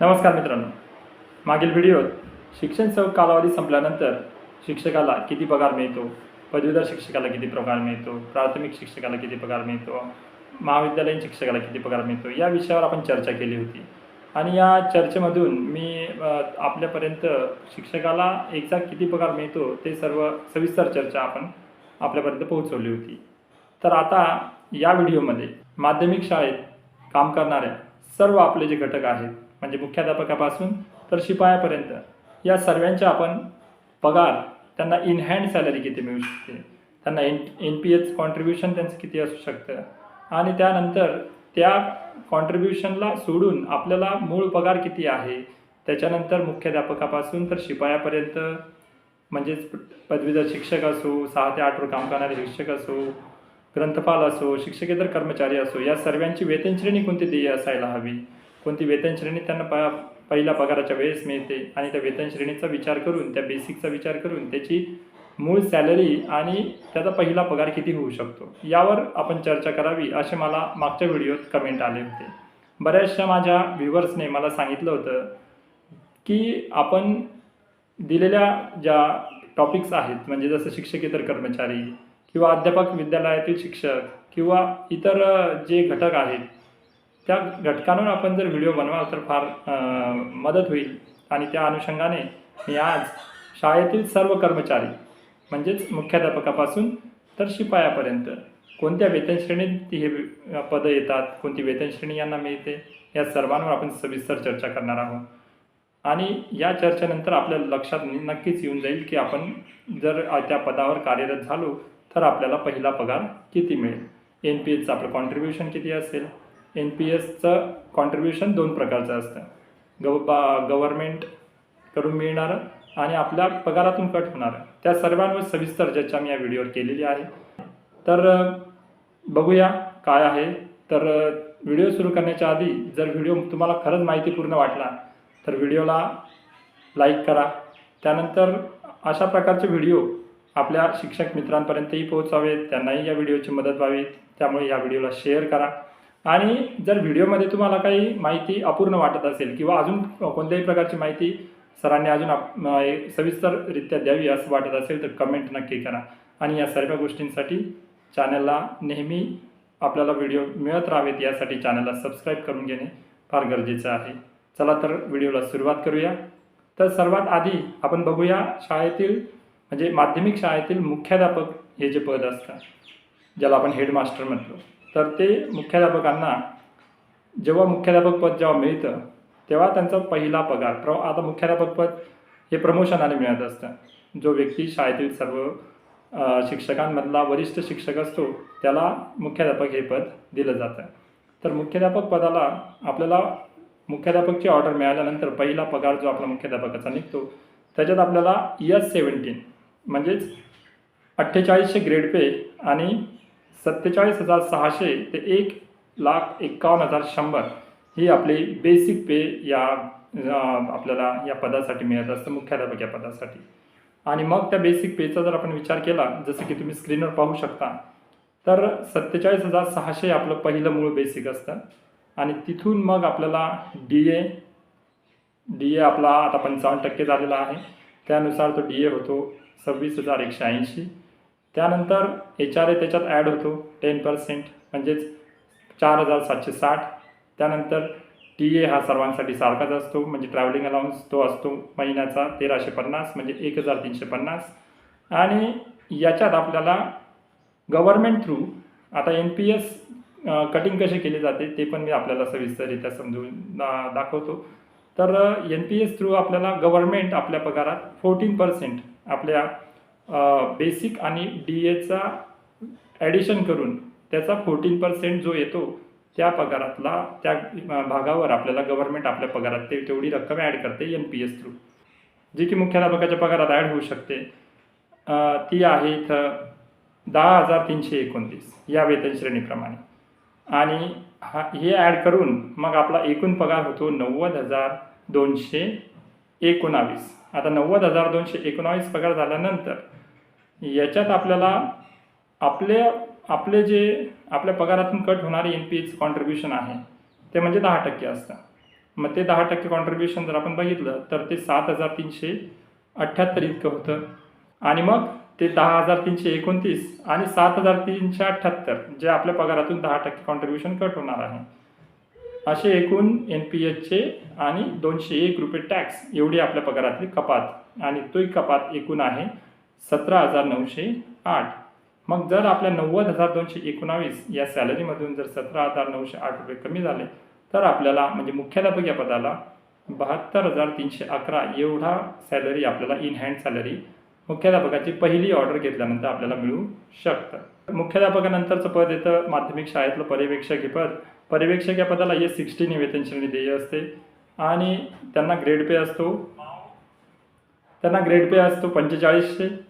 नमस्कार मित्रांनो. मागील व्हिडिओत शिक्षण चौक कालावधी संपल्यानंतर शिक्षकाला किती पगार मिळतो? पदवीधर शिक्षकाला किती पगार मिळतो? प्राथमिक शिक्षकाला किती पगार मिळतो? महाविद्यालयीन शिक्षकाला किती पगार मिळतो? या विषयावर आपण चर्चा केली होती. आणि या चर्चेमधून मी आपल्यापर्यंत शिक्षकाला एकदा किती पगार मिळतो ते सर्व सविस्तर चर्चा आपण आपल्यापर्यंत पोहोचवली होती. तर आता या व्हिडिओमध्ये माध्यमिक शाळेत काम करणाऱ्या सर्व आपले जे घटक आहेत म्हणजे मुख्याध्यापकापासून तर शिपायापर्यंत. या सर्वांचे आपण पगार त्यांना इन हँड सॅलरी किती मिळू शकते? त्यांना N N P H contribution त्यांचं किती असू शकतं? आणि त्यानंतर त्या कॉन्ट्रीब्युशनला सोडून आपल्याला मूळ पगार किती आहे? त्याच्यानंतर मुख्याध्यापकापासून तर शिपायापर्यंत म्हणजेच पदवीधर शिक्षक असो सहा ते आठ वर काम करणारे शिक्षक असो ग्रंथपाल असो शिक्षकेतर कर्मचारी असो या सर्वांची वेतन श्रेणी कोणती देय असायला हवी? कोणती वेतन श्रेणी त्यांना प पहिल्या पगाराच्या वेळेस मिळते. आणि त्या वेतन श्रेणीचा विचार करून त्या बेसिकचा विचार करून त्याची मूळ सॅलरी आणि त्याचा पहिला पगार किती होऊ शकतो? यावर आपण चर्चा करावी असे मला मागच्या व्हिडिओत कमेंट आले होते. बऱ्याचशा माझ्या व्ह्युअर्सने मला सांगितलं होतं की आपण दिलेल्या ज्या टॉपिक्स आहेत म्हणजे जसं शिक्षकेतर कर्मचारी किंवा अध्यापक विद्यालयातील शिक्षक किंवा इतर जे घटक आहेत त्या घटकांवर आपण जर व्हिडिओ बनवाल तर फार मदत होईल. आणि त्या अनुषंगाने मी आज शाळेतील सर्व कर्मचारी म्हणजेच मुख्याध्यापकापासून तर शिपायापर्यंत कोणत्या वेतन श्रेणीत हे पदं येतात कोणती वेतन श्रेणी यांना मिळते या सर्वांवर आपण सविस्तर चर्चा करणार आहोत. आणि या चर्चेनंतर आपल्या लक्षात नक्कीच येऊन जाईल की आपण जर त्या पदावर कार्यरत झालो तर आपल्याला पहिला पगार किती मिळेल? एन पी एचचं आपलं कॉन्ट्रीब्युशन किती असेल? एन पी एसचं कॉन्ट्रीब्युशन दोन प्रकारचं असतं. गव बा गव्हर्मेंटकडून मिळणारं आणि आपल्या पगारातून कट होणारं. त्या सर्वांवर सविस्तर चर्चा मी या व्हिडिओवर केलेली आहे. तर बघूया काय आहे. तर व्हिडिओ सुरू करण्याच्या आधी जर व्हिडिओ तुम्हाला खरंच माहितीपूर्ण वाटला तर व्हिडिओला लाईक करा. त्यानंतर अशा प्रकारचे व्हिडिओ आपल्या शिक्षक मित्रांपर्यंतही पोहोचावेत. त्यांनाही या व्हिडिओची मदत व्हावी. त्यामुळे या व्हिडिओला शेअर करा. आणि जर व्हिडिओमध्ये तुम्हाला काही माहिती अपूर्ण वाटत असेल किंवा अजून कोणत्याही प्रकारची माहिती सरांनी अजून आप- सविस्तररित्या द्यावी असं वाटत असेल तर कमेंट नक्की करा. आणि या सर्व गोष्टींसाठी चॅनलला नेहमी आपल्याला व्हिडिओ मिळत राहावेत यासाठी चॅनलला सबस्क्राईब करून घेणे फार गरजेचं आहे. चला तर व्हिडिओला सुरुवात करूया. तर सर्वात आधी आपण बघूया शाळेतील म्हणजे माध्यमिक शाळेतील मुख्याध्यापक हे जे पद असतं ज्याला आपण हेडमास्टर म्हणतो तर ते मुख्याध्यापकांना जेव्हा मुख्याध्यापक पद जेव्हा मिळतं तेव्हा त्यांचा पहिला पगार प्र आता मुख्याध्यापक पद हे प्रमोशनाने मिळत असतं. जो व्यक्ती शाळेतील सर्व शिक्षकांमधला वरिष्ठ शिक्षक असतो त्याला मुख्याध्यापक हे पद दिलं जातं. तर मुख्याध्यापक पदाला आपल्याला मुख्याध्यापकची ऑर्डर मिळाल्यानंतर पहिला पगार जो आपला मुख्याध्यापकाचा निघतो त्याच्यात आपल्याला एस सेवन्टीन म्हणजेच अठ्ठेचाळीसशे ग्रेड पे आणि सत्तेचाळीस हजार सहाशे ते एक लाख एक्कावन्न हजार शंभर ही आपली बेसिक पे या आपल्याला या पदासाठी मिळत असतं मुख्याध्यापक या पदासाठी. आणि मग त्या बेसिक पेचा जर आपण विचार केला जसं की तुम्ही स्क्रीनवर पाहू शकता तर सत्तेचाळीस हजार सहाशे आपलं पहिलं मूळ बेसिक असतं. आणि तिथून मग आपल्याला डी ए डी ए आपला आता पंचावन्न टक्के झालेला आहे. त्यानुसार तो डी ए होतो सव्वीस हजार एकशे ऐंशी. त्यानंतर एच आर ए त्याच्यात ॲड होतो टेन पर्सेंट म्हणजेच चार हजार सातशे साठ. त्यानंतर टी ए हा सर्वांसाठी सारखाच असतो म्हणजे ट्रॅव्हलिंग अलाउन्स तो असतो महिन्याचा तेराशे पन्नास म्हणजे एक हजार तीनशे पन्नास. आणि याच्यात आपल्याला गव्हर्मेंट थ्रू आता एन पी एस कटिंग कसे केली जाते ते पण मी आपल्याला सविस्तररित्या समजून दा- दाखवतो. तर एन पी एस थ्रू आपल्याला गव्हर्मेंट आपल्या पगारात फोर्टीन पर्सेंट आपल्या बेसिक आणि डी एचा ॲडिशन करून त्याचा फोर्टीन पर्सेंट जो येतो त्या पगारातला त्या भागावर आपल्याला गव्हर्मेंट आपल्या पगारात ते तेवढी रक्कम ॲड करते एन पी एस थ्रू जी की मुख्याध्यापकाच्या पगारात ॲड होऊ शकते. ती आहे इथं दहा हजार तीनशे एकोणतीस या वेतन श्रेणीप्रमाणे. आणि हा हे ॲड करून मग आपला एकूण पगार होतो नव्वद हजार दोनशे एकोणावीस. आता नव्वद हजार दोनशे एकोणावीस पगार झाल्यानंतर याच्यात आपल्याला आपले आपले जे आपल्या पगारातून कट होणारे एन पी एच कॉन्ट्रीब्युशन आहे ते म्हणजे दहा टक्के असतं. मग ते दहा टक्के कॉन्ट्रीब्युशन जर आपण बघितलं तर ते सात हजार तीनशे अठ्ठ्याहत्तर इतकं होतं. आणि मग ते दहा हजार तीनशे एकोणतीस आणि सात हजार तीनशे अठ्ठ्याहत्तर जे आपल्या पगारातून दहा टक्के कॉन्ट्रीब्युशन कट होणार आहे. असे एकूण एन पी एचचे आणि दोनशे एक रुपये टॅक्स एवढी आपल्या पगारातली कपात आणि तोही कपात एकूण आहे. सतरा हजार नऊशे आठ. मग जर आपल्या नव्वद हजार दोनशे एकोणावीस या सॅलरीमधून जर सतरा हजार नऊशे आठ रुपये कमी झाले तर आपल्याला म्हणजे मुख्याध्यापक या पदाला बहात्तर हजार तीनशे अकरा एवढा सॅलरी आपल्याला इन हँड सॅलरी मुख्याध्यापकाची पहिली ऑर्डर घेतल्यानंतर आपल्याला मिळू शकतं. मुख्याध्यापकानंतरचं पद येतं माध्यमिक शाळेतलं पर्यवेक्षक हे पद. पर्यवेक्षक या पदाला एस सिक्स्टी वेतन श्रेणी देय असते. आणि त्यांना ग्रेड पे असतो. त्यांना ग्रेड पे असतो पंचेचाळीसशे.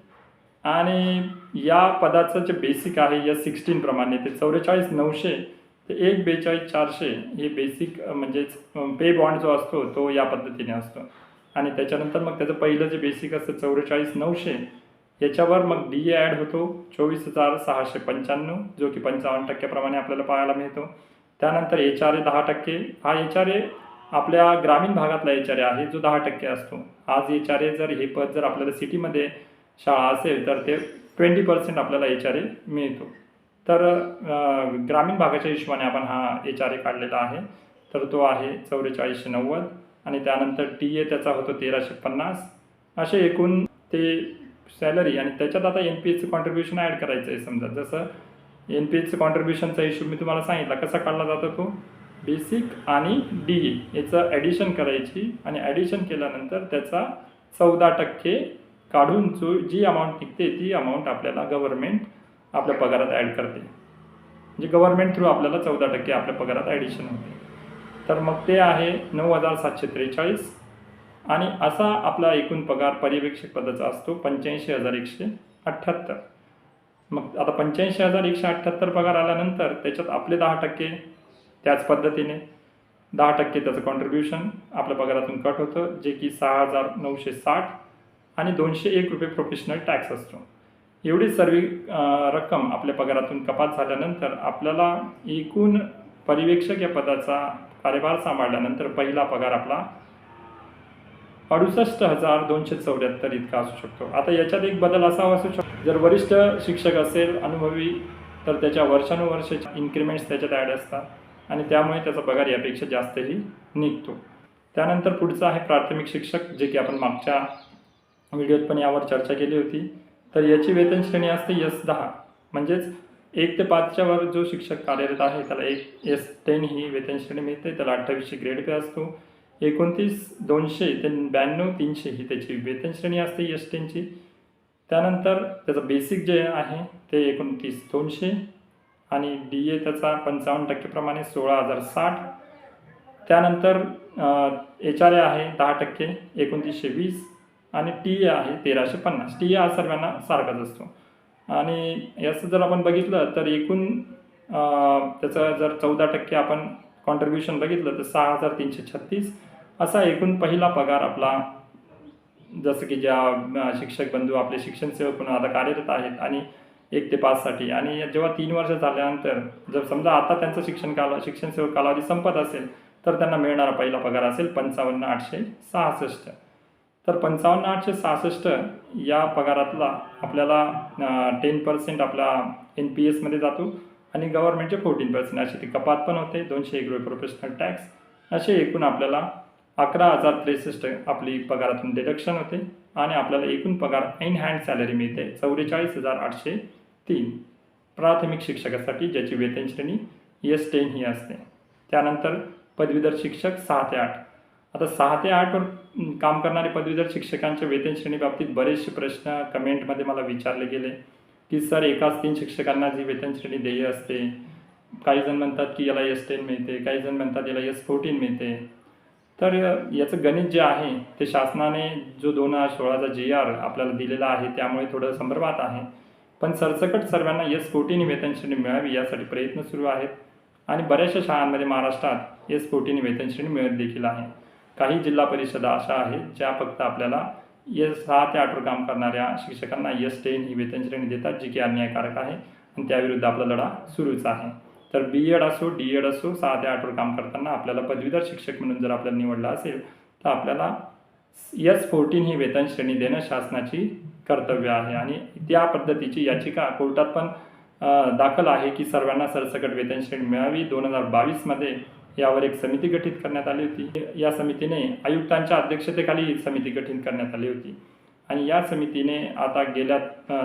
आणि या पदाचं जे बेसिक आहे या सिक्स्टीन प्रमाणे ते चौवेचाळीस नऊशे ते एक बेचाळीस चारशे हे बेसिक म्हणजेच पे बॉन्ड जो असतो तो या पद्धतीने असतो. आणि त्याच्यानंतर मग त्याचं पहिलं जे बेसिक असतं चौवेचाळीस नऊशे याच्यावर मग डी ए ॲड होतो चोवीस हजार सहाशे पंच्याण्णव जो की पंचावन्न टक्क्याप्रमाणे आपल्याला पाहायला मिळतो. त्यानंतर एच आर ए दहा टक्के हा एच आर ए आपल्या ग्रामीण भागातला एच आर ए आहे जो दहा टक्के असतो. आज एच आर ए जर हे पद जर आपल्याला सिटीमध्ये शाळा असेल तर ते ट्वेंटी पर्सेंट आपल्याला एच आर ए मिळतो. तर ग्रामीण भागाच्या हिशोबाने आपण हा एच आर ए काढलेला आहे. तर तो आहे चौवेचाळीसशे नव्वद आणि त्यानंतर टी ए त्याचा होतो तेराशे पन्नास. असे एकूण ते सॅलरी आणि त्याच्यात आता एन पी एचचं कॉन्ट्रीब्युशन ॲड करायचं आहे समजा. जसं एन पी एचचं कॉन्ट्रीब्युशनचा हिशोब मी तुम्हाला सांगितला. कसा काढला जातो तो? बेसिक आणि डी ए याचं ॲडिशन करायची आणि ॲडिशन केल्यानंतर त्याचा चौदा टक्के काढून जो जी अमाऊंट निघते ती अमाऊंट आपल्याला गव्हर्मेंट आपल्या पगारात ॲड करते. म्हणजे गव्हर्मेंट थ्रू आपल्याला चौदा टक्के आपल्या पगारात ॲडिशन होते. तर मग ते आहे नऊ हजार सातशे त्रेचाळीस. आणि असा आपला एकूण पगार पर्यवेक्षक पदाचा असतो पंच्याऐंशी हजार एकशे अठ्ठ्याहत्तर. मग आता पंच्याऐंशी हजार एकशे अठ्ठ्याहत्तर पगार आल्यानंतर त्याच्यात आपले दहा टक्के त्याच पद्धतीने. दहा टक्के त्याचं कॉन्ट्रीब्युशन आपल्या पगारातून कट होतं जे की सहा हजार नऊशे साठ. आणि दोनशे एक रुपये प्रोफेशनल टॅक्स असतो. एवढी सर्व रक्कम आपल्या पगारातून कपात झाल्यानंतर आपल्याला एकूण पर्यवेक्षक या पदाचा कार्यभार सांभाळल्यानंतर पहिला पगार आपला अडुसष्ट हजार दोनशे चौऱ्याहत्तर इतका असू शकतो. आता याच्यात एक बदल असा असू शकतो जर वरिष्ठ शिक्षक असेल अनुभवी तर त्याच्या वर्षानुवर्षाचे इन्क्रिमेंट्स त्याच्यात ॲड असतात आणि त्यामुळे त्याचा पगार यापेक्षा जास्तही निघतो. त्यानंतर पुढचं आहे प्राथमिक शिक्षक जे की आपण मागच्या व्हिडिओत पण यावर चर्चा केली होती. तर याची वेतन श्रेणी असते एस दहा. म्हणजेच एक ते पाचच्या वर जो शिक्षक कार्यरत आहे त्याला एक एस टेन ही वेतन श्रेणी मिळते. त्याला अठ्ठावीसशे ग्रेड पे असतो. एकोणतीस दोनशे ते ब्याण्णव तीनशे ही त्याची वेतन श्रेणी असते एस टेनची त्यानंतर त्याचं बेसिक जे आहे ते एकोणतीस दोनशे. आणि डी ए त्याचा पंचावन्न टक्केप्रमाणे सोळा हजार साठ. त्यानंतर एच आर ए आहे दहा टक्के एकोणतीसशे वीस. आणि टी ए आहे तेराशे पन्नास. टी ए हा सर्वांना सारखाच असतो. आणि याचं जर आपण बघितलं तर एकूण त्याचं जर चौदा टक्के आपण कॉन्ट्रीब्युशन बघितलं तर सहा हजार तीनशे छत्तीस. असा एकूण पहिला पगार आपला जसं की ज्या शिक्षक बंधू आपले शिक्षण सेवक म्हणून आता कार्यरत आहेत आणि एक ते पाचसाठी आणि जेव्हा तीन वर्ष झाल्यानंतर जर समजा आता त्यांचं शिक्षण काला शिक्षण सेवक कालावधी संपत असेल तर त्यांना मिळणारा पहिला पगार असेल पंचावन्न आठशे सहासष्ट. तर पंचावन्न आठशे सहासष्ट या पगारातला आपल्याला टेन पर्सेंट आपला एन पी एसमध्ये जातो आणि गव्हर्नमेंटचे फोर्टीन पर्सेंट अशी ती कपात पण होते दोनशे एक रुपये प्रोफेशनल टॅक्स असे एकूण आपल्याला अकरा हजार त्रेसष्ट आपली पगारातून डिडक्शन होते आणि आपल्याला एकूण पगार इन हँड सॅलरी मिळते चौवेचाळीस हजार आठशे तीन. प्राथमिक शिक्षकासाठी ज्याची वेतन श्रेणी एस टेन ही असते. त्यानंतर पदवीधर शिक्षक सहा ते आठ. आता सहा ते आठवर काम करणारे पदवीधर शिक्षकांच्या वेतन श्रेणीबाबतीत बरेचसे प्रश्न कमेंटमध्ये मला विचारले गेले. की सर एकाच तीन शिक्षकांना जी वेतन श्रेणी देय असते काही जण म्हणतात की याला एस टेन मिळते काही जण म्हणतात याला एस फोर्टीन मिळते. तर याचं गणित जे आहे ते शासनाने जो दोन हजार सोळाचा जी आर आपल्याला दिलेला आहे त्यामुळे थोडं संभ्रमात आहे. पण सरसकट सर्वांना एस फोर्टीन वेतन श्रेणी मिळावी यासाठी प्रयत्न सुरू आहेत. आणि बऱ्याचशा शाळांमध्ये महाराष्ट्रात एस फोर्टीन वेतन श्रेणी मिळत देखील आहे. काही जिल्हा परिषदा अशा आहेत ज्या फक्त आपल्याला एस सहा ते आठवर काम करणाऱ्या शिक्षकांना एस टेन ही वेतन श्रेणी देतात जी की अन्यायकारक आहे आणि त्याविरुद्ध आपला लढा सुरूच आहे. तर बी एड असो डी एड असो सहा ते आठवर काम करताना आपल्याला पदवीधर शिक्षक म्हणून जर आपल्याला निवडला असेल तर आपल्याला एस फोर्टीन ही वेतन श्रेणी देणं शासनाची कर्तव्य आहे. आणि त्या पद्धतीची याचिका कोर्टात पण दाखल आहे की सर्वांना सरसकट वेतन श्रेणी मिळावी. दोन हजार बावीसमध्ये यावर एक समिती गठीत करण्यात आली होती. या समितीने आयुक्तांच्या अध्यक्षतेखाली समिती गठीत करण्यात आली होती. आणि या समितीने आता गेल्या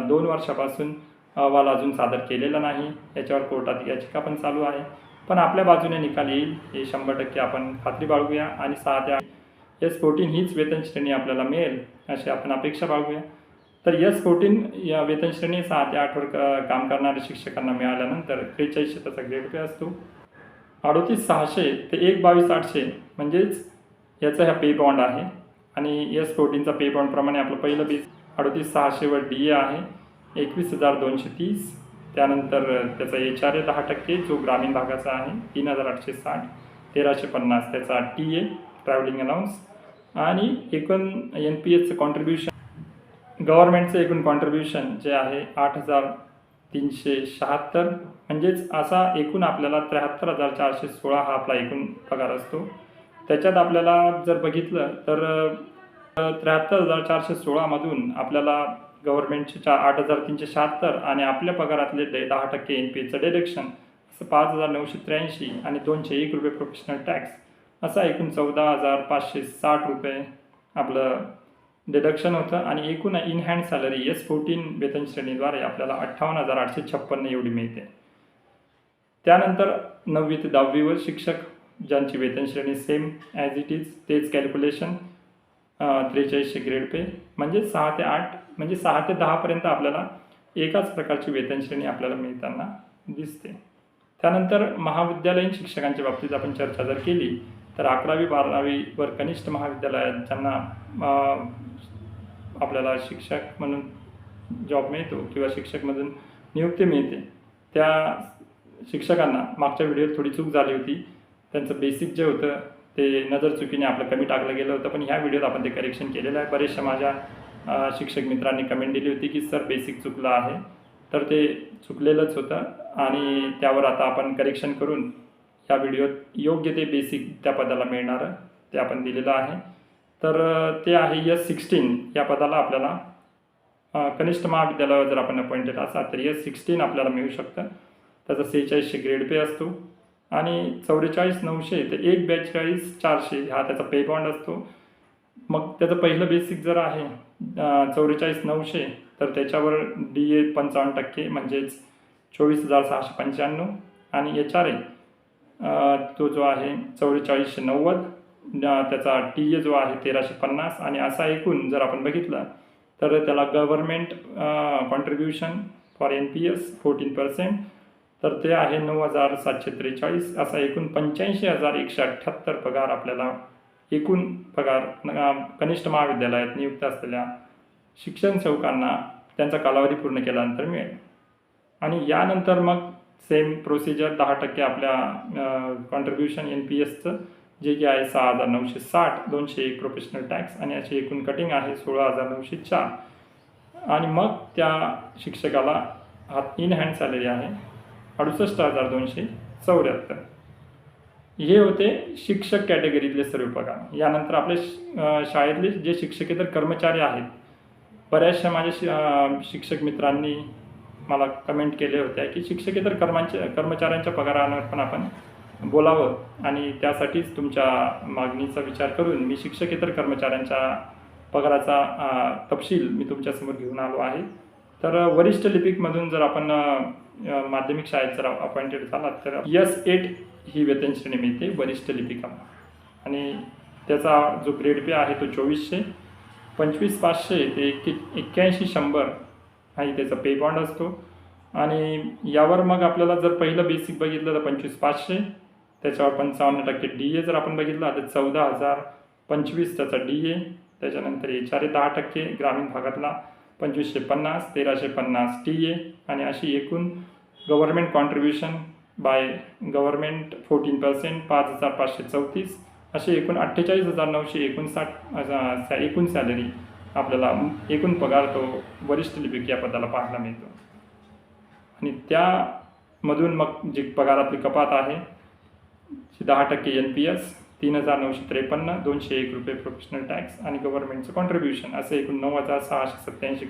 दोन वर्षापासून अहवाल अजून सादर केलेला नाही. याच्यावर कोर्टात याचिका पण चालू आहे. पण आपल्या बाजूने निकाल येईल हे शंभर टक्के आपण खात्री बाळगूया. आणि सहा ते आठ एस फोर्टीन हीच वेतन श्रेणी आपल्याला मिळेल अशी आपण अपेक्षा बाळगूया. तर एस फोर्टीन या वेतन श्रेणी सहा ते आठवर काम करणाऱ्या शिक्षकांना मिळाल्यानंतर त्रेचाळीसशे त्याचा ग्रेड पे असतो. अडोतीस सहाशे ते एक बावीस आठशे म्हणजेच याचा ह्या पे बॉन्ड आहे. आणि एस फोर्टीनचा पे बॉन्डप्रमाणे आपलं पहिलं बेस अडोतीस सहाशेवर डी ए आहे. एकवीस हजार दोनशे तीस. त्यानंतर त्याचा एच आर ए दहा टक्के जो ग्रामीण भागाचा आहे तीन हजार आठशे साठ. तेराशे पन्नास त्याचा टी ए ट्रॅव्हलिंग अलाउन्स आणि एकूण एन पी एचचं कॉन्ट्रीब्युशन गव्हर्मेंटचं एकूण कॉन्ट्रीब्युशन जे आहे आठ हजार तीनशे शहात्तर. म्हणजेच असा एकूण आपल्याला त्र्याहत्तर हजार चारशे सोळा हा आपला एकूण पगार असतो. त्याच्यात आपल्याला जर बघितलं तर त्र्याहत्तर हजार चारशे सोळामधून आपल्याला गव्हर्नमेंटचे चा आठ हजार तीनशे शहात्तर आणि आपल्या पगारातले डे दहा टक्के एन पी एचं डिडक्शन असं पाच हजार नऊशे त्र्याऐंशी आणि दोनशे एक रुपये प्रोफेशनल टॅक्स असा एकूण चौदा हजार पाचशे साठ रुपये आपलं डिडक्शन होतं आणि एकूण in hand salary S fourteen वेतन श्रेणीद्वारे आपल्याला अठ्ठावन्न हजार आठशे छप्पन्न एवढी मिळते. त्यानंतर नववी ते दहावीवर शिक्षक ज्यांची वेतन श्रेणी सेम ॲज इट इज तेच कॅल्क्युलेशन त्रेचाळीसशे ग्रेड पे म्हणजे सहा ते आठ म्हणजे सहा ते दहापर्यंत आपल्याला एकाच प्रकारची वेतन श्रेणी आपल्याला मिळताना दिसते. त्यानंतर महाविद्यालयीन शिक्षकांच्या बाबतीत आपण चर्चा जर केली तर अकरावी बारावीवर कनिष्ठ महाविद्यालयात ज्यांना आपल्याला शिक्षक म्हणून जॉब मिळतो किंवा शिक्षकमधून नियुक्ती मिळते. त्या शिक्षकांना मागच्या व्हिडिओत थोडी चूक झाली होती. त्यांचं बेसिक जे होतं ते नजर चुकीने आपलं कमी टाकलं गेलं होतं. पण ह्या व्हिडिओत आपण ते करेक्शन केलेलं आहे. बरेचशा माझ्या शिक्षक मित्रांनी कमेंट दिली होती की सर बेसिक चुकलं आहे. तर ते चुकलेलंच होतं. आणि त्यावर आता आपण करेक्शन करून ह्या व्हिडिओत योग्य ते बेसिक त्या पदाला मिळणारं ते आपण दिलेलं आहे. तर ते आहे एस सिक्स्टीन या पदाला आपल्याला कनिष्ठ महाविद्यालयावर जर आपण अपॉइंटेड असाल तर एस सिक्स्टीन आपल्याला मिळू शकतं. त्याचा सेहेचाळीसशे ग्रेड पे असतो. आणि चौवेचाळीस नऊशे ते एक बेचाळीस चारशे हा त्याचा पे बॉन्ड असतो. मग त्याचं पहिलं बेसिक जर आहे चौवेचाळीस नऊशे तर त्याच्यावर डी ए पंचावन्न टक्के म्हणजेच चोवीस हजार सहाशे पंच्याण्णव. आणि एच आर ए तो जो आहे चौवेचाळीसशे नव्वद. त्याचा टी ए जो आहे तेराशे पन्नास आणि असा एकूण जर आपण बघितला तर त्याला government contribution for N P S fourteen percent तर ते आहे नऊ हजार सातशे त्रेचाळीस असा एकूण पंच्याऐंशी हजार एकशे अठ्ठ्याहत्तर पगार आपल्याला एकूण पगार कनिष्ठ महाविद्यालयात नियुक्त असलेल्या शिक्षण सेवकांना त्यांचा कालावधी पूर्ण केल्यानंतर मिळेल. आणि यानंतर मग सेम प्रोसिजर दहा टक्के आपल्या कॉन्ट्रीब्युशन एन पी एसचं जे की आहे सहा हजार नऊशे साठ दोनशे एक प्रोफेशनल टॅक्स आणि याची एकूण कटिंग आहे सोळा हजार नऊशे चार. आणि मग त्या शिक्षकाला हात इन हँड सॅलरी आहे अडुसष्ट हजार दोनशे चौऱ्याहत्तर. हे होते शिक्षक कॅटेगरीतले सर्व पगार यानंतर आपले श- शाळेतले जे शिक्षकेतर कर्मचारी आहेत. बऱ्याचशा माझ्या शि शिक्षक मित्रांनी मला कमेंट केले होत्या की शिक्षकेतर कर्मांच्या कर्मचाऱ्यांच्या पगारांवर पण आपण बोलावं आणि त्यासाठीच तुमच्या मागणीचा विचार करून मी शिक्षकेतर कर्मचाऱ्यांच्या पगाराचा तपशील मी तुमच्यासमोर घेऊन आलो आहे. तर वरिष्ठ लिपिकमधून जर आपण माध्यमिक शाळेत जर अपॉइंटेड झालात तर यस एट ही वेतन श्रेणी मिळते वरिष्ठ लिपिका आणि त्याचा जो ग्रेड पे आहे तो चोवीसशे पंचवीस पाचशे ते एक्के एक्क्याऐंशी शंभर हा त्याचा पे बॉन्ड असतो. आणि यावर मग आपल्याला जर पहिलं बेसिक बघितलं तर पंचवीस पाचशे त्याच्यावर पंचावन्न टक्के डी ए जर आपण बघितला तर चौदा हजार पंचवीस त्याचा डी ए त्याच्यानंतर एच आर ए दहा टक्के ग्रामीण भागातला पंचवीसशे पन्नास तेराशे पन्नास टी ए आणि अशी एकूण government contribution by government fourteen percent पाच हजार पाचशे चौतीस असे एकूण अठ्ठेचाळीस हजार नऊशे एकोणसाठ एकूण सॅलरी आपल्याला एकूण पगार तो वरिष्ठ लिपिक या पदाला पाहायला मिळतो. आणि त्यामधून मग जी पगारातली कपात आहे दहा टक्के एन पी एस तीन हजार नऊशे त्रेपन्न दोनशे एक रुपये प्रोफेशनल टॅक्स आणि गव्हर्नमेंटचं कॉन्ट्रीब्युशन असे एकूण नऊ हजार सहाशे सत्त्याऐंशी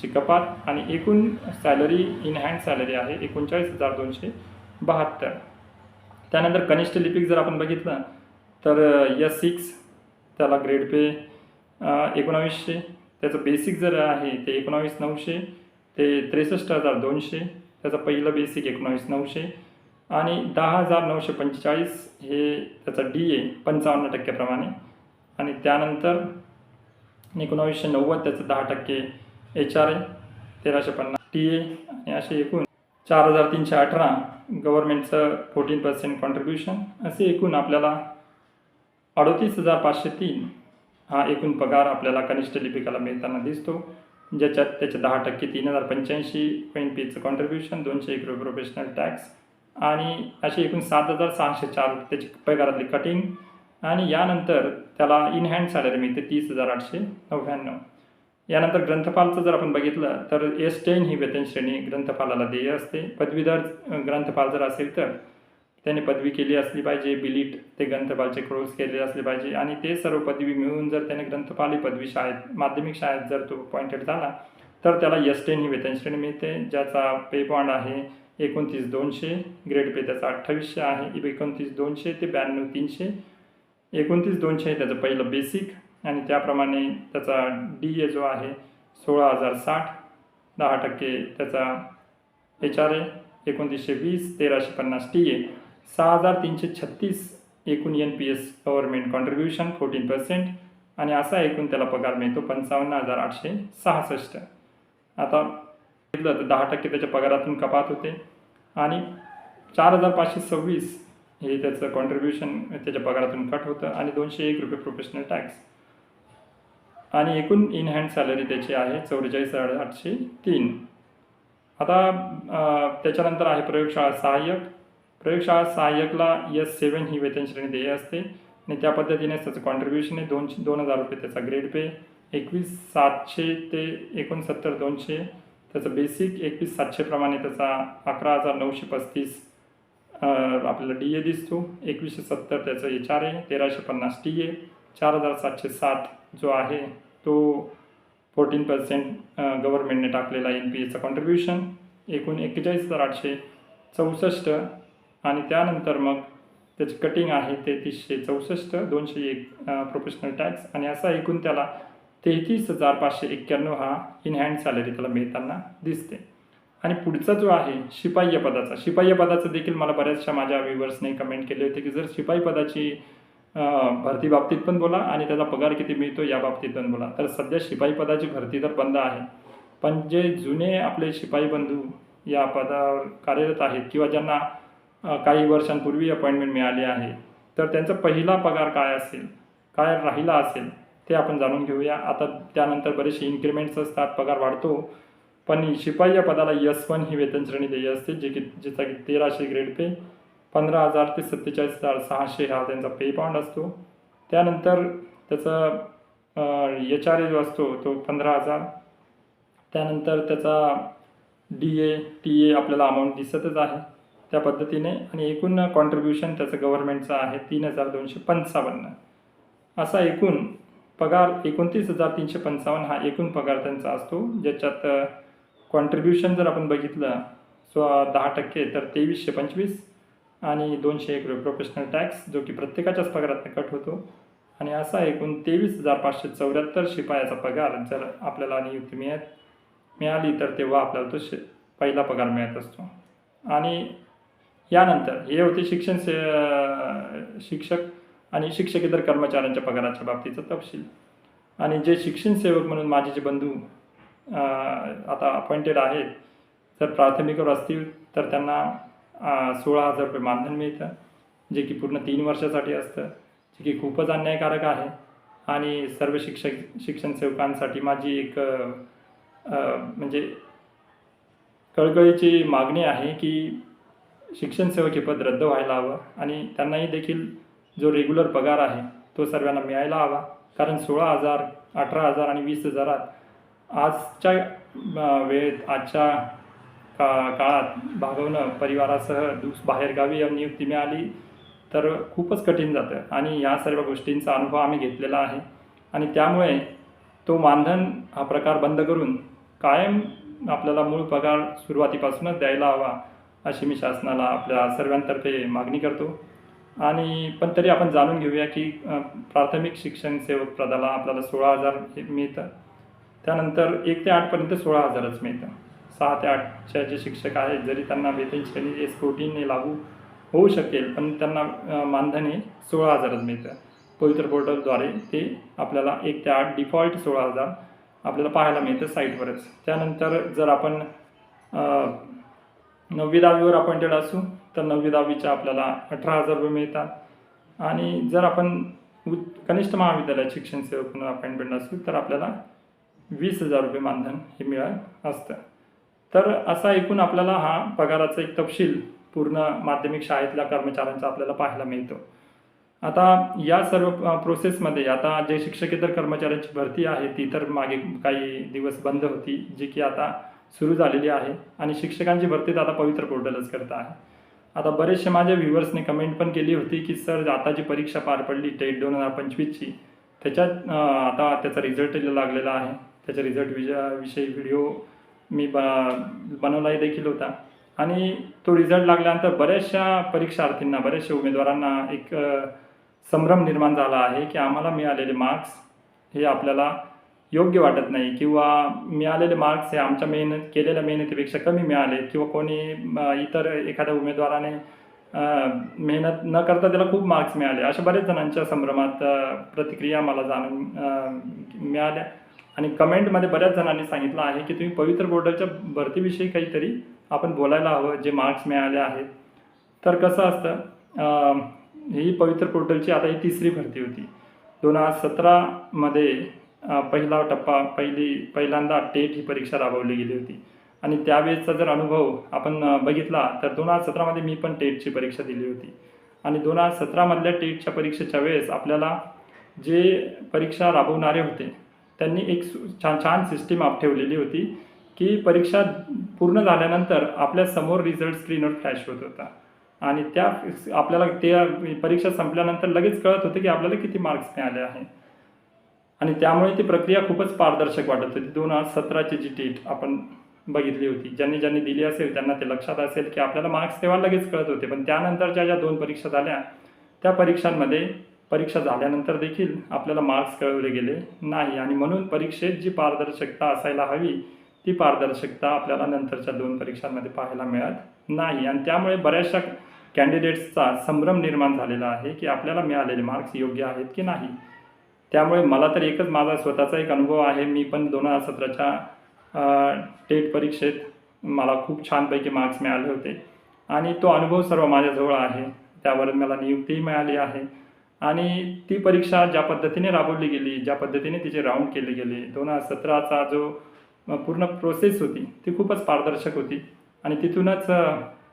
ची कपात आणि एकूण सॅलरी इन हँड सॅलरी आहे एकोणचाळीस हजार दोनशे बहात्तर. त्यानंतर कनिष्ठ लिपिक जर आपण बघितलं तर यस सिक्स त्याला ग्रेड पे एकोणावीसशे. त्याचं बेसिक जर आहे ते एकोणावीस नऊशे ते त्रेसष्ट हजार दोनशे. त्याचं पहिलं बेसिक एकोणावीस नऊशे. आणि दहा हजार नऊशे पंचेचाळीस हे त्याचं डी ए पंचावन्न टक्क्याप्रमाणे. आणि त्यानंतर एकोणावीसशे नव्वद त्याचं दहा टक्के एच आर ए तेराशे पन्नास. टी ए आणि असे एकूण चार हजार तीनशे अठरा गव्हर्मेंटचं फोर्टीन पर्सेंट कॉन्ट्रीब्युशन असे एकूण आपल्याला अडतीस हजार पाचशे तीन हा एकूण पगार आपल्याला कनिष्ठ लिपिकाला मिळताना दिसतो. ज्याच्यात त्याचे दहा टक्के तीन हजार पंच्याऐंशी एन पीचं कॉन्ट्रीब्युशन दोनशे एक रुपये प्रोफेशनल टॅक्स आणि असे एकूण सात हजार सहाशे चार त्याची पगारातली कटिंग आणि यानंतर त्याला इन हँड सॅलरी मिळते तीस हजार आठशे नव्याण्णव. यानंतर ग्रंथपालचं जर आपण बघितलं तर एस टेन ही वेतन श्रेणी ग्रंथपालाला देय असते. पदवीधर ग्रंथपाल जर असेल तर त्याने पदवी केली असली पाहिजे बिलीट ते ग्रंथपालचे कोर्स केले असले पाहिजे. आणि ते सर्व पदवी मिळून जर त्याने ग्रंथपाल ही पदवी शाळेत माध्यमिक शाळेत जर तो पॉइंटेड झाला तर त्याला एस टेन ही वेतन श्रेणी मिळते ज्याचा पे बॉन्ड आहे एकोणतीस दोनशे ग्रेड पे त्याचा अठ्ठावीसशे आहे एकोणतीस दोनशे ते ब्याण्णव तीनशे. एकोणतीस दोनशे त्याचं पहिलं बेसिक आणि त्याप्रमाणे त्याचा डी ए जो आहे सोळा हजार साठ दहा टक्के त्याचा एच आर ए एकोणतीसशे वीस तेराशे पन्नास टी ए सहा हजार तीनशे छत्तीस एकूण N P S government contribution fourteen percent आणि असा एकूण त्याला पगार मिळतो पंचावन्न हजार आठशे सहासष्ट. आता घेतलं तर दहा टक्के त्याच्या पगारातून कपात होते. आणि चार हजार पाचशे सव्वीस हे त्याचं कॉन्ट्रीब्युशन त्याच्या पगारातून कट होतं आणि दोनशे एक रुपये प्रोफेशनल टॅक्स आणि एकूण इन हँड सॅलरी त्याची आहे चौवेचाळीस हजार आठशे तीन. आता त्याच्यानंतर आहे प्रयोगशाळा सहाय्यक. प्रयोगशाळा सहाय्यकला एस सेवन ही वेतन श्रेणी देय असते. आणि त्या पद्धतीने त्याचं कॉन्ट्रीब्युशन आहे. दोनशे दोन हजार रुपये त्याचा ग्रेड पे एकवीस सातशे ते एकोणसत्तर दोनशे. त्याचं बेसिक एकवीस सातशेप्रमाणे त्याचा अकरा हजार नऊशे पस्तीस आपल्याला डी ए दिसतो. एकवीसशे सत्तर त्याचं एच आर ए तेराशे पन्नास टी ए चार हजार सातशे सात जो आहे तो फोर्टीन पर्सेंट गव्हर्नमेंटने टाकलेला एन पी एचं कॉन्ट्रीब्युशन एकूण एक्केचाळीस हजार आठशे चौसष्ट आणि त्यानंतर मग त्याची कटिंग आहे तेहतीसशे चौसष्ट दोनशे एक प्रोफेशनल टॅक्स आणि असा एकूण त्याला तेहतीस हजार पाचशे एक्क्याण्णव हा इन हँड सॅलरी त्याला मिळताना दिसते. आणि पुढचा जो आहे शिपाई पदाचा शिपाई पदाचं देखील मला बऱ्याचशा माझ्या व्ह्युअर्सने कमेंट केले होते की जर शिपाई पदाची भरती बाबतीत पण बोला आणि त्याचा पगार किती मिळतो या बाबतीत पण बोला. तर सध्या शिपाई पदाची भरती तर बंद आहे. पण जे जुने आपले शिपाई बंधू या पदावर कार्यरत आहेत किंवा ज्यांना काही वर्षांपूर्वी अपॉइंटमेंट मिळाली आहे तर त्यांचा पहिला पगार काय असेल? काय राहिला असेल? ते आपण जाणून घेऊया. आता त्यानंतर बरेचसे इन्क्रिमेंट्स असतात पगार वाढतो. पण शिपाई या पदाला यस वन ही वेतन श्रेणी देय असते जे की ज्याचा की तेराशे ग्रेड पे. पंधरा हजार ते सत्तेचाळीस हजार सहाशे हा त्यांचा पे पाऊंड असतो. त्यानंतर त्याचा एच आर ए जो असतो तो पंधरा हजार. त्यानंतर त्याचा डी ए टी ए आपल्याला अमाऊंट दिसतच आहे. त्या पद्धतीने आणि एकूण कॉन्ट्रीब्युशन त्याचं गव्हर्नमेंटचं आहे तीन हजार दोनशे पंचावन्न. असा एकूण पगार एकोणतीस हजार तीनशे पंचावन्न हा एकूण पगार त्यांचा असतो. ज्याच्यात कॉन्ट्रीब्युशन जर आपण बघितलं सो दहा टक्के तर तेवीसशे पंचवीस आणि दोनशे एक रुपये प्रोफेशनल टॅक्स जो की प्रत्येकाच्याच पगारात कट होतो. आणि असा एकूण तेवीस हजार पाचशे चौऱ्याहत्तर शिपायाचा पगार जर आपल्याला नियुक्ती मिळत मिळाली तर तेव्हा आपल्याला तो शे पहिला पगार मिळत असतो. आणि यानंतर हे होते शिक्षण से शिक्षक आणि शिक्षकेतर कर्मचाऱ्यांच्या पगाराच्या बाबतीचा तपशील. आणि जे शिक्षण सेवक म्हणून माझे जे बंधू आता अपॉइंटेड आहेत जर प्राथमिकवर असतील तर त्यांना सोळा हजार रुपये मानधन मिळतं जे की पूर्ण तीन वर्षासाठी असतं जे की खूपच अन्यायकारक आहे. आणि सर्व शिक्षक शिक्षण सेवकांसाठी माझी एक म्हणजे कळकळीची मागणी आहे की शिक्षण सेवक हे पद रद्द व्हायला हवं. आणि त्यांनाही देखील जो रेग्युलर पगार आहे तो सर्वांना मिळायला हवा. कारण सोळा हजार अठरा हजार आणि वीस हजारात आजच्या वेळेत आजच्या का काळात भागवणं परिवारासह दुस बाहेरगावी नियुक्ती मिळाली तर खूपच कठीण जातं. आणि या सर्व गोष्टींचा अनुभव आम्ही घेतलेला आहे. आणि त्यामुळे तो मानधन हा प्रकार बंद करून कायम आपल्याला मूळ पगार सुरुवातीपासूनच द्यायला हवा अशी मी शासनाला आपल्या सर्वांतर्फे मागणी करतो. आणि पण तरी आपण जाणून घेऊया की प्राथमिक शिक्षण सेवक पदाला आपल्याला सोळा हजार हे मिळतं. त्यानंतर एक ते आठपर्यंत सोळा हजारच मिळतं. सहा ते आठच्या जे शिक्षक आहेत जरी त्यांना वेतन श्रेणी एस फोर्टीने लागू होऊ शकेल पण त्यांना मानधन हे सोळा हजारच मिळतं. पवित्र पोर्टलद्वारे ते आपल्याला एक ते आठ डिफॉल्ट सोळा हजार आपल्याला पाहायला मिळतं साईटवरच. त्यानंतर जर आपण नववी दहावीवर अपॉइंटेड असू तर नववी दहावीच्या आपल्याला अठरा हजार रुपये मिळतात. आणि जर आपण उ कनिष्ठ महाविद्यालयात शिक्षण सेवक म्हणून अपॉइंटमेंट असू तर आपल्याला वीस हजार रुपये मानधन हे मिळत असतं. तर असा एकूण आपल्याला हा पगाराचा एक तपशील पूर्ण माध्यमिक शाळेतल्या कर्मचाऱ्यांचा आपल्याला पाहायला मिळतो. आता या सर्व प्रोसेसमध्ये आता जे शिक्षकेतर कर्मचाऱ्यांची भरती आहे ती तर मागे काही दिवस बंद होती जी की आता सुरू झालेली आहे. आणि शिक्षकांची भरती तर आता पवित्र पोर्टलच करत आहे. आता बरेचसे माझ्या व्ह्युअर्सने कमेंट पण केली होती की सर आता जी परीक्षा पार पडली टेट दोन हजार पंचवीसची. त्याच्यात आता त्याचा रिझल्ट लागलेला आहे. त्याच्या रिझल्ट विषयी व्हिडिओ मी ब बनवलाही देखील होता. आणि तो रिझल्ट लागल्यानंतर बऱ्याचशा परीक्षार्थींना बऱ्याचशा उमेदवारांना एक संभ्रम निर्माण झाला आहे की आम्हाला मिळालेले मार्क्स हे आपल्याला योग्य वाटत नाही किंवा मिळालेले मार्क्स हे आमच्या मेहनत केलेल्या मेहनतीपेक्षा कमी मिळाले किंवा कोणी इतर एखाद्या उमेदवाराने मेहनत न करता त्याला खूप मार्क्स मिळाले. अशा बऱ्याच जणांच्या संभ्रमात प्रतिक्रिया मला जाणून मिळाल्या. आणि कमेंटमध्ये बऱ्याच जणांनी सांगितलं आहे की तुम्ही पवित्र पोर्टलच्या भरतीविषयी काहीतरी आपण बोलायला हवं जे मार्क्स मिळाले आहेत. तर कसं असतं ही पवित्र पोर्टलची आता ही तिसरी भरती होती. दोन हजार सतरामध्ये पहिला टप्पा पहिली पहिल्यांदा टेट ही परीक्षा राबवली गेली होती. आणि त्यावेळेसचा जर अनुभव आपण बघितला तर दोन हजार सतरामध्ये मी पण टेटची परीक्षा दिली होती. आणि दोन हजार सतरामधल्या टेटच्या परीक्षेच्या वेळेस आपल्याला जे परीक्षा राबवणारे होते त्यांनी एक सु- छान छान सिस्टीम आप ठेवलेली होती की परीक्षा पूर्ण झाल्यानंतर आपल्यासमोर रिझल्ट स्क्रीनवर फ्लॅश होत होता. आणि त्या आपल्याला त्या परीक्षा संपल्यानंतर लगेच कळत होतं की आपल्याला किती मार्क्स मिळाले आहे. आणि त्यामुळे ती प्रक्रिया खूपच पारदर्शक वाटत होती. दोन हजार सतराची जी टीट आपण बघितली होती ज्यांनी ज्यांनी दिली असेल त्यांना ते लक्षात असेल की आपल्याला मार्क्स तेव्हा लगेच कळत होते. पण त्यानंतरच्या ज्या दोन परीक्षा झाल्या त्या परीक्षांमध्ये परीक्षा झाल्यानंतर देखील आपल्याला मार्क्स कळवले गेले नाही. आणि म्हणून परीक्षेत जी पारदर्शकता असायला हवी ती पारदर्शकता आपल्याला नंतरच्या दोन परीक्षांमध्ये पाहायला मिळत नाही. आणि त्यामुळे बऱ्याचशा कॅन्डिडेट्सचा संभ्रम निर्माण झालेला आहे की आपल्याला मिळालेले मार्क्स योग्य आहेत की नाही. त्यामुळे मला तर एकच माझा स्वतःचा एक अनुभव आहे. मी पण दोन हजार सतराच्या टेट परीक्षेत मला खूप छानपैकी मार्क्स मिळाले होते. आणि तो अनुभव सर्व माझ्याजवळ आहे. त्यावर मला नियुक्तीही मिळाली आहे. आणि ती परीक्षा ज्या पद्धतीने राबवली गेली ज्या पद्धतीने तिचे राऊंड केले गेले दोन हजार सतराचा जो पूर्ण प्रोसेस होती ती खूपच पारदर्शक होती. आणि तिथूनच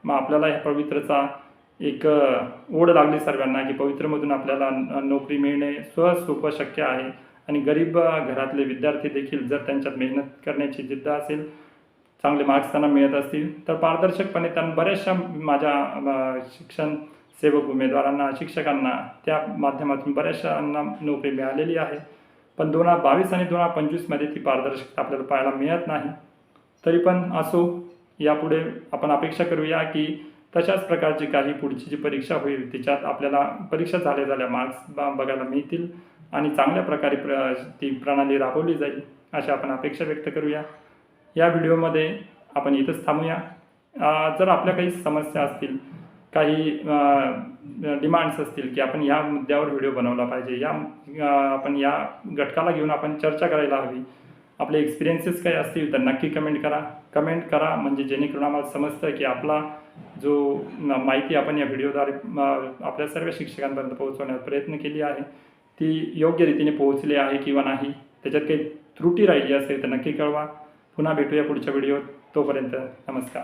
मग आपल्याला ह्या पवित्रचा एक ओढ लागली सर्वांना की पवित्रमधून आपल्याला नोकरी मिळणे सहज सोपं शक्य आहे. आणि गरीब घरातले विद्यार्थी देखील जर त्यांच्यात मेहनत करण्याची जिद्द असेल चांगले मार्क्स त्यांना मिळत असतील तर पारदर्शकपणे त्यांना बऱ्याचशा माझ्या शिक्षण सेवक उमेदवारांना शिक्षकांना त्या माध्यमातून बऱ्याचशांना नोकरी मिळालेली आहे. पण दोन हजार बावीस आणि दोन हजार पंचवीसमध्ये ती पारदर्शकता आपल्याला पाहायला मिळत नाही. तरी पण असो यापुढे आपण अपेक्षा करूया की तशाच प्रकारची काही पुढची जी परीक्षा होईल तिच्यात आपल्याला परीक्षा झाल्या झाल्या मार्क्स बघायला मिळतील आणि चांगल्या प्रकारे प्र ती प्रणाली राबवली जाईल अशा आपण अपेक्षा व्यक्त करूया. या व्हिडिओमध्ये आपण इथंच थांबूया. जर आपल्या काही समस्या असतील काही डिमांड्स असतील की आपण या मुद्द्यावर व्हिडिओ बनवला पाहिजे या आपण या घटकाला घेऊन आपण चर्चा करायला हवी. आपले एक्सपिरियन्सेस काही असतील तर नक्की कमेंट करा. कमेंट करा म्हणजे जेणेकरून आम्हाला समजतं की आपला जो माहिती आपण या व्हिडिओद्वारे आपल्या सर्व शिक्षकांपर्यंत पोहोचवण्याचा प्रयत्न केली आहे ती योग्य रीतीने पोहोचली आहे किंवा नाही त्याच्यात काही त्रुटी राहिली असेल तर नक्की कळवा. पुन्हा भेटूया पुढच्या व्हिडिओत. तोपर्यंत नमस्कार.